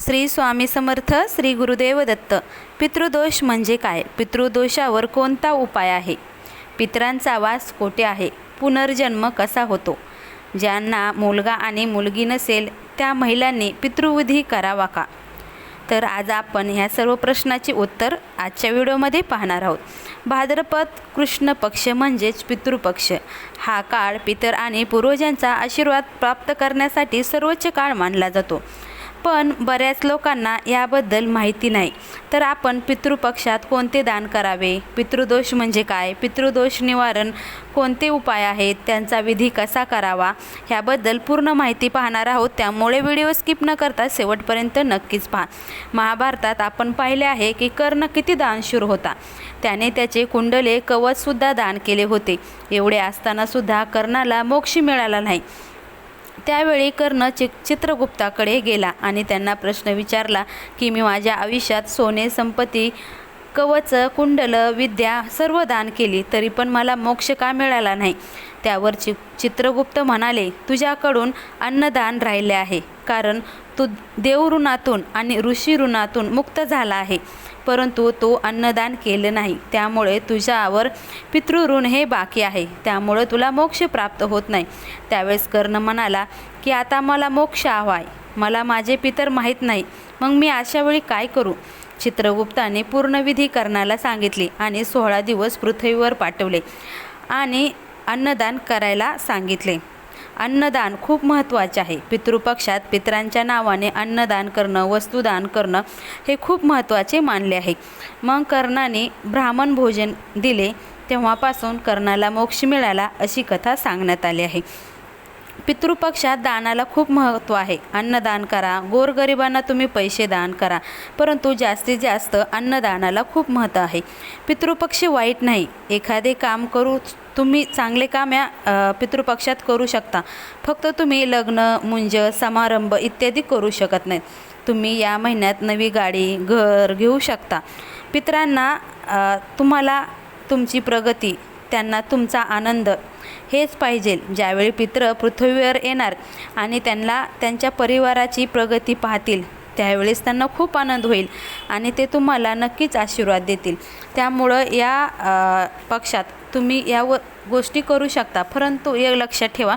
श्री स्वामी समर्थ श्री गुरुदेव दत्त. पितृदोष म्हणजे काय? पितृदोषावर कोणता उपाय आहे? पितरांचा वास कोठे आहे? पुनर्जन्म कसा होतो? ज्यांना मुलगा आणि मुलगी नसेल त्या महिलांनी पितृविधी करावा का? तर आज आपण ह्या सर्व प्रश्नाची उत्तर आजच्या व्हिडिओमध्ये पाहणार आहोत. भाद्रपद कृष्ण पक्ष म्हणजेच पितृपक्ष. हा काळ पितर आणि पूर्वजांचा आशीर्वाद प्राप्त करण्यासाठी सर्वोच्च काळ मानला जातो. पण बऱ्याच लोकांना याबद्दल माहिती नाही. तर आपण पितृपक्षात कोणते दान करावे? पितृदोष म्हणजे काय? पितृदोष निवारण कोणते उपाय आहेत? त्यांचा विधी कसा करावा? ह्याबद्दल पूर्ण माहिती पाहणार आहोत. त्यामुळे व्हिडिओ स्किप न करता शेवटपर्यंत नक्कीच पहा. महाभारतात आपण पाहिले आहे की कर्ण किती दानशूर होता. त्याने त्याचे कुंडले कवचसुद्धा दान केले होते. एवढे असतानासुद्धा कर्णाला मोक्ष मिळाला नाही. त्यावेळी कर्ण चि चित्रगुप्ताकडे गेला आणि त्यांना प्रश्न विचारला की मी माझ्या आयुष्यात सोने संपत्ती कवच कुंडल विद्या सर्व दान केली तरी पण मला मोक्ष का मिळाला नाही? त्यावर चि चित्रगुप्त म्हणाले तुझ्याकडून अन्नदान राहिले आहे कारण तू देवऋणातून आणि ऋषी ऋणातून मुक्त झाला आहे. परंतु तो अन्नदान केलं नाही. त्यामुळे तुझ्यावर पितृऋण हे बाकी आहे. त्यामुळे तुला मोक्ष प्राप्त होत नाही. त्यावेळेस कर्ण म्हणाला की आता मला मोक्ष हवा आहे मला माझे पितर माहीत नाही. मग मी अशा वेळी काय करू? चित्रगुप्ताने पूर्णविधी कर्णाला सांगितली आणि सोळा दिवस पृथ्वीवर पाठवले आणि अन्नदान करायला सांगितले. अन्नदान खूप महत्त्वाचे आहे. पितृपक्षात पितरांच्या नावाने अन्नदान करणं वस्तुदान करणं हे खूप महत्त्वाचे मानले आहे. मग कर्णाने ब्राह्मण भोजन दिले तेव्हापासून कर्णाला मोक्ष मिळाला अशी कथा सांगण्यात आली आहे. पितृपक्षात दानाला खूप महत्त्व आहे. अन्नदान करा गोरगरिबांना तुम्ही पैसे दान करा परंतु जास्तीत जास्त अन्नदानाला खूप महत्त्व आहे. पितृपक्ष वाईट नाही. एखादे काम करू तुम्ही चांगले काम या पितृपक्षात करू शकता. फक्त तुम्ही लग्न मुंज समारंभ इत्यादी करू शकत नाहीत तुम्ही या महिन्यात नवी गाडी घर घेऊ शकता. पितरांना तुम्हाला तुमची प्रगती त्यांना तुमचा आनंद हेच पाहिजे. ज्यावेळी पित्र पृथ्वीवर येणार आणि त्यांना त्यांच्या परिवाराची प्रगती पाहतील त्यावेळेस त्यांना खूप आनंद होईल आणि ते तुम्हाला नक्कीच आशीर्वाद देतील. त्यामुळं या पक्षात तुम्ही या व गोष्टी करू शकता. परंतु एक लक्षात ठेवा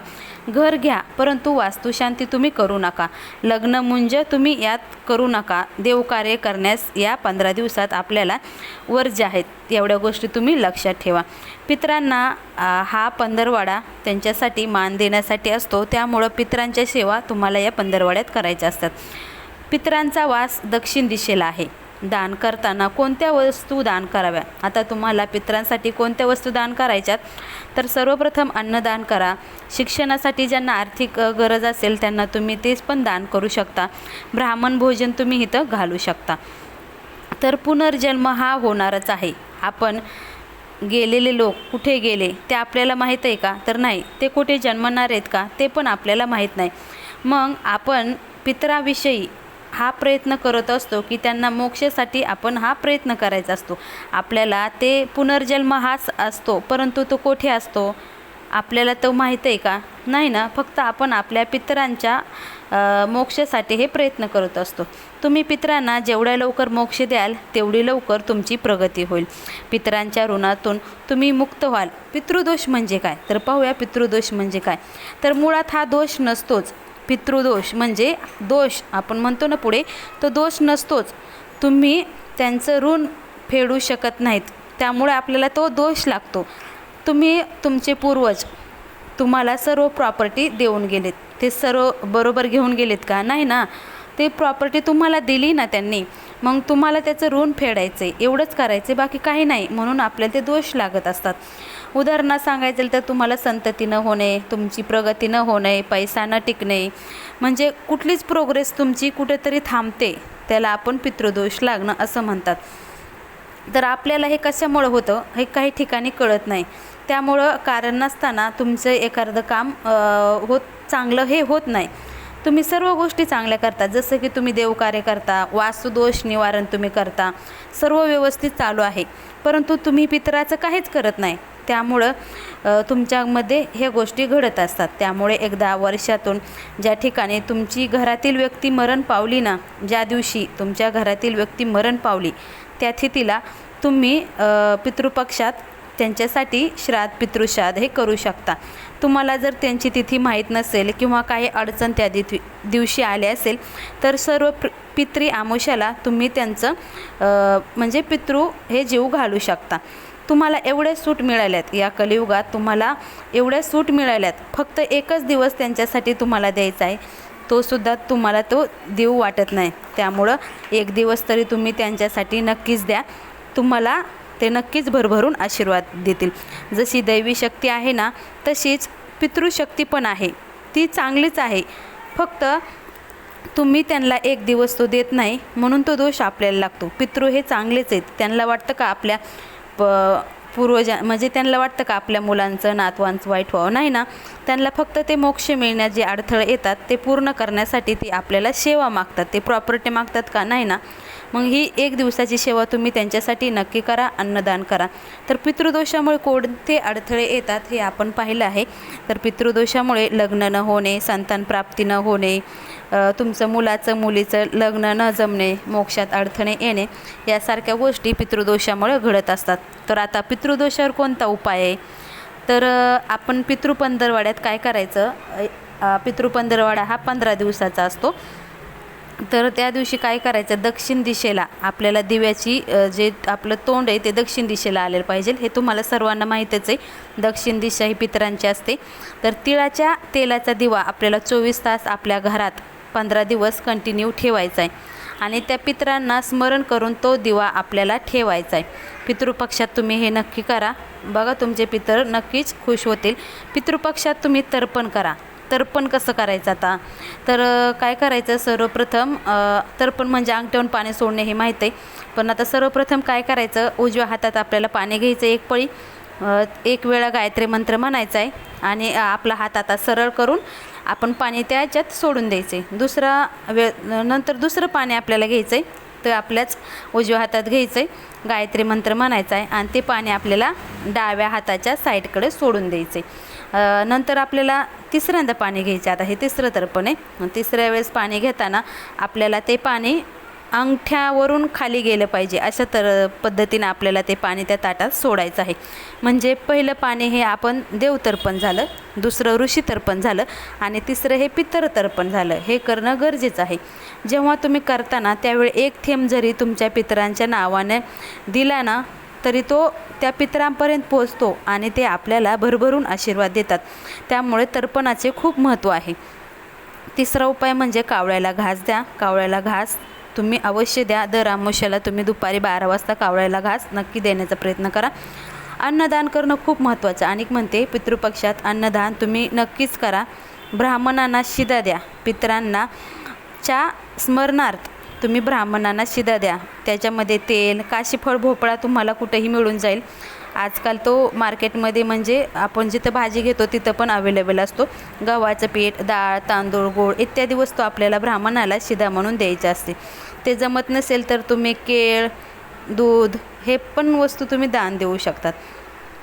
घर घ्या परंतु वास्तुशांती तुम्ही करू नका. लग्न मुंज तुम्ही यात करू नका. देवकार्य करण्यास या पंधरा दिवसात आपल्याला वर्ज आहेत एवढ्या गोष्टी तुम्ही लक्षात ठेवा. पितरांना हा पंधरवाडा त्यांच्यासाठी मान देण्यासाठी असतो. त्यामुळं पितरांच्या सेवा तुम्हाला या पंधरवाड्यात करायच्या असतात. पितरांचा वास दक्षिण दिशेला आहे. दान करताना कोणत्या वस्तू दान कराव्या? आता तुम्हाला पितरांसाठी कोणत्या वस्तू दान करायच्यात? तर सर्वप्रथम अन्नदान करा. शिक्षणासाठी ज्यांना आर्थिक गरज असेल त्यांना तुम्ही तेच पण दान करू शकता. ब्राह्मण भोजन तुम्ही इथं घालू शकता. तर पुनर्जन्म हा होणारच आहे. आपण गेलेले लोक कुठे गेले ते आपल्याला माहीत आहे का? तर नाही. ते कुठे जन्मणार आहेत का? ते पण आपल्याला माहीत नाही. मग आपण पितराविषयी हा प्रयत्न करत असतो की त्यांना मोक्षासाठी आपण हा प्रयत्न करायचा असतो. आपल्याला ते पुनर्जन्म हाच असतो परंतु तो कोठे असतो? आपल्याला तो माहीत आहे का? नाही ना. फक्त आपण आपल्या पितरांच्या मोक्षासाठी हे प्रयत्न करत असतो. तुम्ही पितरांना जेवढ्या लवकर मोक्ष द्याल तेवढी लवकर तुमची प्रगती होईल. पितरांच्या ऋणातून तुम्ही मुक्त व्हाल. पितृदोष म्हणजे काय? तर पाहूया पितृदोष म्हणजे काय? तर मुळात हा दोष नसतोच. पितृदोष म्हणजे दोष. आपण म्हणतो ना पुढे तो दोष नसतोच. तुम्ही त्यांचं ऋण फेडू शकत नाहीत. त्यामुळे आपल्याला तो दोष लागतो. तुम्ही तुमचे पूर्वज तुम्हाला सर्व प्रॉपर्टी देऊन गेलेत. ते सर्व बरोबर घेऊन गेलेत का? नाही ना. ते प्रॉपर्टी तुम्हाला दिली ना त्यांनी मग तुम्हाला त्याचं ऋण फेडायचं आहे एवढंच करायचं बाकी काही नाही म्हणून आपल्याला ते दोष लागत असतात. उदाहरणार्थ सांगायचं तर तुम्हाला संतती न होणे तुमची प्रगती न होणे पैसा न टिकणे म्हणजे कुठलीच प्रोग्रेस तुमची कुठेतरी थांबते त्याला आपण पितृदोष लागणं असं म्हणतात. तर आपल्याला हे कशामुळं होतं हे काही ठिकाणी कळत नाही. त्यामुळं कारण नसताना तुमचं एखादं काम होत चांगलं हे होत नाही. तुम्ही सर्व गोष्टी चांगल्या करता. जसं की तुम्ही देवकार्य करता वास्तुदोष निवारण तुम्ही करता सर्व व्यवस्थित चालू आहे. परंतु तुम्ही पितराचं काहीच करत नाही. त्यामुळं तुमच्यामध्ये ह्या गोष्टी घडत असतात. त्यामुळे एकदा वर्षातून ज्या ठिकाणी तुमची घरातील व्यक्ती मरण पावली ना ज्या दिवशी तुमच्या घरातील व्यक्ती मरण पावली त्या तिथीला तुम्ही पितृपक्षात त्यांच्यासाठी श्राद्ध पितृश्राद्ध हे करू शकता. तुम्हाला जर त्यांची तिथी माहीत नसेल किंवा काही अडचण त्या दिथी दिवशी आले असेल तर सर्व पितृ आमुष्याला तुम्ही त्यांचं म्हणजे पितृ हे जीव घालू शकता. तुम्हाला एवढ्या सूट मिळाल्यात या कलियुगात तुम्हाला एवढ्या सूट मिळाल्यात. फक्त एकच दिवस त्यांच्यासाठी तुम्हाला द्यायचा आहे. तो सुद्धा तुम्हाला तो देऊ वाटत नाही. त्यामुळं एक दिवस तरी तुम्ही त्यांच्यासाठी नक्कीच द्या. तुम्हाला ते नक्कीच भरभरून आशीर्वाद देतील. जशी दैवी शक्ती आहे ना तशीच पितृशक्ती पण आहे. ती चांगलीच आहे. फक्त तुम्ही त्यांना एक दिवस तो देत नाही म्हणून तो दोष आपल्याला लागतो. पितृ हे चांगलेच आहेत. त्यांना वाटतं का आपल्या प पूर्वजा म्हणजे त्यांना वाटतं का आपल्या मुलांचं नातवांचं वाईट व्हावं? नाही ना. त्यांना फक्त ते मोक्ष मिळण्यात जे अडथळे येतात ते पूर्ण करण्यासाठी ते आपल्याला सेवा मागतात. ते प्रॉपर्टी मागतात का? नाही ना. मग ही एक दिवसाची सेवा तुम्ही त्यांच्यासाठी नक्की करा अन्नदान करा. तर पितृदोषामुळे कोणते अडथळे येतात हे आपण पाहिलं आहे. तर पितृदोषामुळे लग्न न होणे संतान प्राप्ती न होणे तुमचं मुलाचं मुलीचं लग्न न जमणे मोक्षात अडथळे येणे यासारख्या गोष्टी पितृदोषामुळे घडत असतात. तर आता पितृदोषावर कोणता उपाय आहे? तर आपण पितृपंधरवाड्यात काय करायचं? पितृपंधरवाडा हा पंधरा दिवसाचा असतो. तर त्या दिवशी काय करायचं? दक्षिण दिशेला आपल्याला दिव्याची जे आपलं तोंड आहे ते दक्षिण दिशेला आलेलं पाहिजे. हे तुम्हाला सर्वांना माहीतच आहे. दक्षिण दिशा ही पितरांची असते. तर तिळाच्या तेलाचा दिवा आपल्याला चोवीस तास आपल्या घरात पंधरा दिवस कंटिन्यू ठेवायचा आहे. आणि त्या पितरांना स्मरण करून तो दिवा आपल्याला ठेवायचा आहे. पितृपक्षात तुम्ही हे नक्की करा. बघा तुमचे पितर नक्कीच खुश होतील. पितृपक्षात तुम्ही तर्पण करा. तर्पण कसं करायचं आता? तर काय करायचं? सर्वप्रथम तर्पण म्हणजे अंगठ्यावरून पाणी सोडणे हे माहीत आहे. पण आता सर्वप्रथम काय करायचं? उजव्या हातात आपल्याला पाणी घ्यायचं एक पळी. एक वेळा गायत्री मंत्र म्हणायचा आहे. आणि आपला हात आता सरळ करून आपण पाणी त्याच्यात सोडून द्यायचे. दुसरा वे नंतर दुसरं पाणी आपल्याला घ्यायचं आहे. तर आपल्याच उजव्या हातात घ्यायचं आहे. गायत्री मंत्र म्हणायचा आहे. आणि ते पाणी आपल्याला डाव्या हाताच्या साईडकडे सोडून द्यायचं आहे. नंतर आपल्याला तिसऱ्यांदा पाणी घ्यायचं आता हे तिसरं तर्पण आहे. तिसऱ्या वेळेस पाणी घेताना आपल्याला ते पाणी अंगठ्यावरून खाली गेलं पाहिजे. अशा तर पद्धतीनं आपल्याला ते पाणी त्या ताटात सोडायचं आहे. म्हणजे पहिलं पाणी हे आपण देवतर्पण झालं दुसरं ऋषी तर्पण झालं आणि तिसरं हे पितर तर्पण झालं. हे करणं गरजेचं आहे. जेव्हा तुम्ही करताना त्यावेळी एक थेंब जरी तुमच्या पितरांच्या नावाने दिला ना तरी तो त्या पितरांपर्यंत पोचतो आणि ते आपल्याला भरभरून आशीर्वाद देतात. त्यामुळे तर्पणाचे खूप महत्त्व आहे. तिसरा उपाय म्हणजे कावळ्याला घास द्या. कावळ्याला घास तुम्ही अवश्य द्या. दर अमावस्याला तुम्ही दुपारी बारा वाजता कावळ्याला घास नक्की देण्याचा प्रयत्न करा. अन्नदान करणं खूप महत्त्वाचं. आणि म्हणते पितृपक्षात अन्नदान तुम्ही नक्कीच करा. ब्राह्मणांना शिदा द्या. पितरांना च्या स्मरणार्थ तुम्ही ब्राह्मणांना शिदा द्या. त्याच्यामध्ये तेल काशीफळ भोपळा तुम्हाला कुठेही मिळून जाईल. आजकाल तो मार्केटमध्ये म्हणजे आपण जिथं भाजी घेतो तिथं पण अवेलेबल असतो. गव्हाचं पीठ डाळ तांदूळ गोळ इत्यादी वस्तू आपल्याला ब्राह्मणाला शिदा म्हणून द्यायची असते. ते जमत नसेल तर तुम्ही केळ दूध हे पण वस्तू तुम्ही दान देऊ शकतात.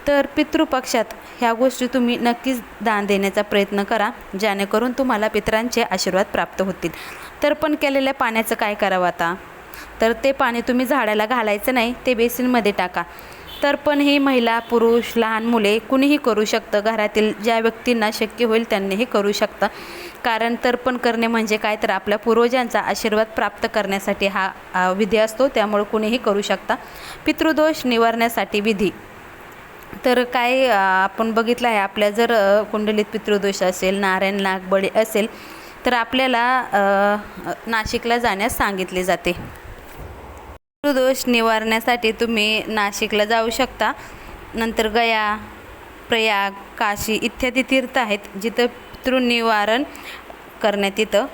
तर पितृपक्षात ह्या गोष्टी तुम्ही नक्कीच दान देण्याचा प्रयत्न करा जेणेकरून तुम्हाला पितरांचे आशीर्वाद प्राप्त होतील. तर पण केलेल्या पाण्याचं काय करावं आता? तर ते पाणी तुम्ही झाडाला घालायचं नाही ते बेसिनमध्ये टाका. तर पण ही महिला पुरुष लहान मुले कुणीही करू शकतं. घरातील ज्या व्यक्तींना शक्य होईल त्यांनीही करू शकतं. कारण तर्पण करणे म्हणजे काय? तर आपल्या पूर्वजांचा आशीर्वाद प्राप्त करण्यासाठी हा विधी असतो. त्यामुळे कुणीही करू शकता. पितृदोष निवारण्यासाठी विधी. तर काय आपण बघितलं आहे आपल्या जर कुंडलीत पितृदोष असेल नारायण नागबळी असेल तर आपल्याला नाशिकला जाण्यास सांगितले जाते. पितृदोष निवारण्यासाठी तुम्ही नाशिकला जाऊ शकता. नंतर गया प्रयाग काशी इत्यादी तीर्थ आहेत जिथं पितृनिवारण करण्यात येतं.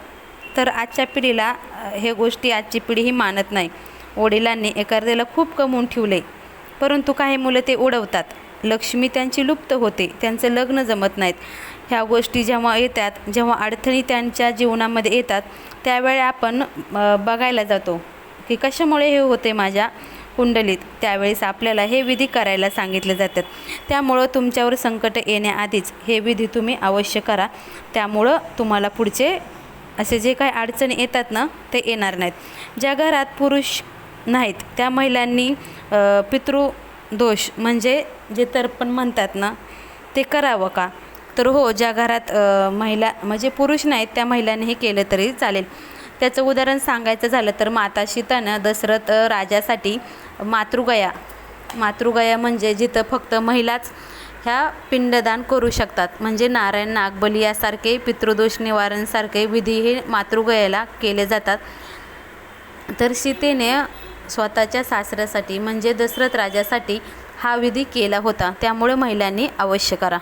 तर आजच्या पिढीला हे गोष्टी आजची पिढी ही मानत नाही. वडिलांनी एखाद्याला खूप कमवून ठेवले परंतु काही मुलं ते उडवतात. लक्ष्मी त्यांची लुप्त होते त्यांचं लग्न जमत नाहीत. ह्या गोष्टी जेव्हा येतात जेव्हा अडचणी त्यांच्या जीवनामध्ये येतात त्यावेळी आपण बघायला जातो की कशामुळे हे होते माझ्या कुंडलीत. त्यावेळेस आपल्याला हे विधी करायला सांगितले जातात. त्यामुळं तुमच्यावर संकट येण्याआधीच हे विधी तुम्ही अवश्य करा. त्यामुळं तुम्हाला पुढचे असे जे काही अडचणी येतात ना ते येणार नाहीत. ज्या घरात पुरुष नाहीत त्या महिलांनी पितृ दोष म्हणजे जे तर्पण म्हणतात ना ते करावं का? तर हो ज्या घरात महिला म्हणजे पुरुष नाहीत त्या महिलांनी हे केलं तरी चालेल. त्याचं उदाहरण सांगायचं झालं तर माता सीतानं दशरथ राजासाठी मातृगया. मातृगया म्हणजे जिथं फक्त महिलाच ह्या पिंडदान करू शकतात. म्हणजे नारायण नागबली यासारखे पितृदोष निवारणसारखे विधी हे मातृगयाला केले जातात. तर सीतेने स्वतःच्या सासऱ्यासाठी म्हणजे दशरथ राजासाठी हा विधी केला होता. त्यामुळे महिलांनी अवश्य करा.